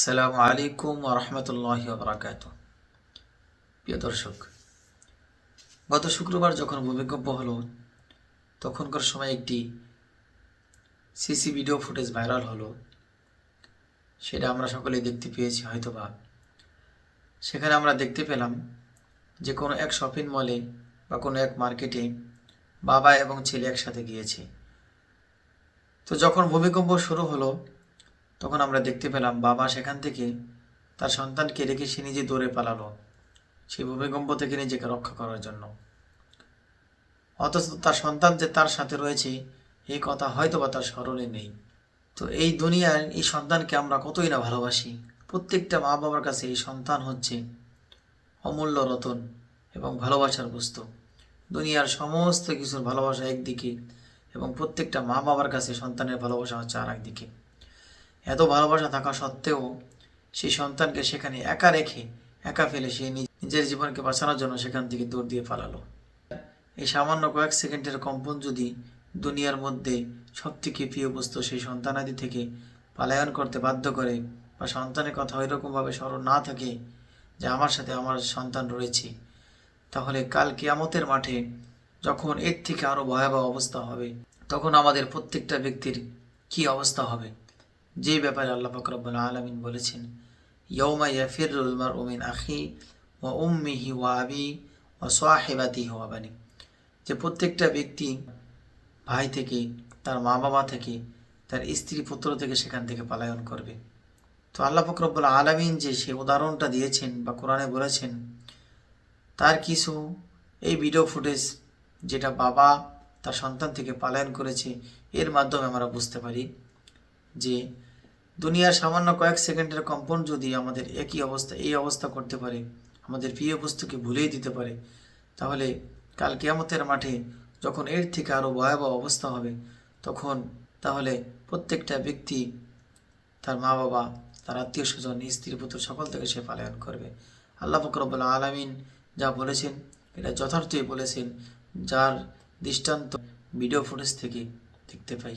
আসসালামু আলাইকুম রহমতুল্লাহ বরাকাত প্রিয় দর্শক, গত শুক্রবার যখন ভূমিকম্প হলো, তখনকার সময় একটি সিসি ভিডিও ফুটেজ ভাইরাল হলো। সেটা আমরা সকলেই দেখতে পেয়েছি, হয়তোবা। সেখানে আমরা দেখতে পেলাম যে কোনো এক শপিং মলে বা কোনো এক মার্কেটে বাবা এবং ছেলে একসাথে গিয়েছে। তো যখন ভূমিকম্প শুরু হলো তখন আমরা দেখতে পেলাম বাবা সেখান থেকে তার সন্তানকে রেখে সে নিজে দৌড়ে পালালো। সেই ভূমিকম্প থেকে নিজেকে রক্ষা করার জন্য। অথচ তার সন্তান যে তার সাথে রয়েছে এই কথা হয়তো বা তার স্মরণে নেই। তো এই দুনিয়ার এই সন্তানকে আমরা কতই না ভালোবাসি। প্রত্যেকটা মা বাবার কাছে এই সন্তান হচ্ছে অমূল্য রতন এবং ভালোবাসার বস্তু। দুনিয়ার সমস্ত কিছুর ভালোবাসা একদিকে এবং প্রত্যেকটা মা বাবার কাছে সন্তানের ভালোবাসা হচ্ছে আর একদিকে এত ভালোবাসা থাকা সত্ত্বেও সেই সন্তানকে সেখানে একা রেখে একা ফেলে সে নিজ- নিজের জীবনকে বাঁচানোর জন্য সেখান থেকে দৌড় দিয়ে পালালো। এই সামান্য কয়েক সেকেন্ডের কম্পন যদি দুনিয়ার মধ্যে সব থেকে প্রিয় বস্তু সেই সন্তানাদি থেকে পালায়ন করতে বাধ্য করে বা সন্তানের কথা ওইরকমভাবে স্মরণ না থাকে যে আমার সাথে আমার সন্তান রয়েছে, তাহলে কাল কিয়ামতের মাঠে যখন এর থেকে আরও ভয়াবহ অবস্থা হবে, তখন আমাদের প্রত্যেকটা ব্যক্তির কি অবস্থা হবে? যে ব্যাপারে আল্লাহ ফকরবুল আলমিন বলেছেন ইয়ৌমা ইয়াফিরুল মার উমিন আখি ওয়া উম্মিহি ওয়া আবি ওয়া সোয়াহেবাতি ওয়া বানি যে প্রত্যেকটা ব্যক্তি ভাই থেকে, তার মা বাবা থেকে, তার স্ত্রী পুত্র থেকে সেখান থেকে পলায়ন করবে। তো আল্লাহ ফকরবুল আলমিন যে সে উদাহরণটা দিয়েছেন বা কোরআনে বলেছেন, তার কিছু এই ভিডিও ফুটেজ যেটা বাবা তার সন্তান থেকে পালায়ন করেছে, এর মাধ্যমে আমরা বুঝতে পারি যে দুনিয়ার সামান্য কয়েক সেকেন্ডের কম্পন যদি আমাদের একই অবস্থা, এই অবস্থা করতে পারে, আমাদের প্রিয় বস্তুকে ভুলেই দিতে পারে, তাহলে কাল কিয়ামতের মাঠে যখন এর থেকে আরও ভয়াবহ অবস্থা হবে, তখন তাহলে প্রত্যেকটা ব্যক্তি, তার মা বাবা তার আত্মীয় স্বজন স্ত্রী, পুত্র সকল থেকে সে পালায়ন করবে। আল্লাহ ফকরবুল্লা আলমিন যা বলেছেন, এটা যথার্থই বলেছেন, যার দৃষ্টান্ত ভিডিও ফুটেজ থেকে দেখতে পাই।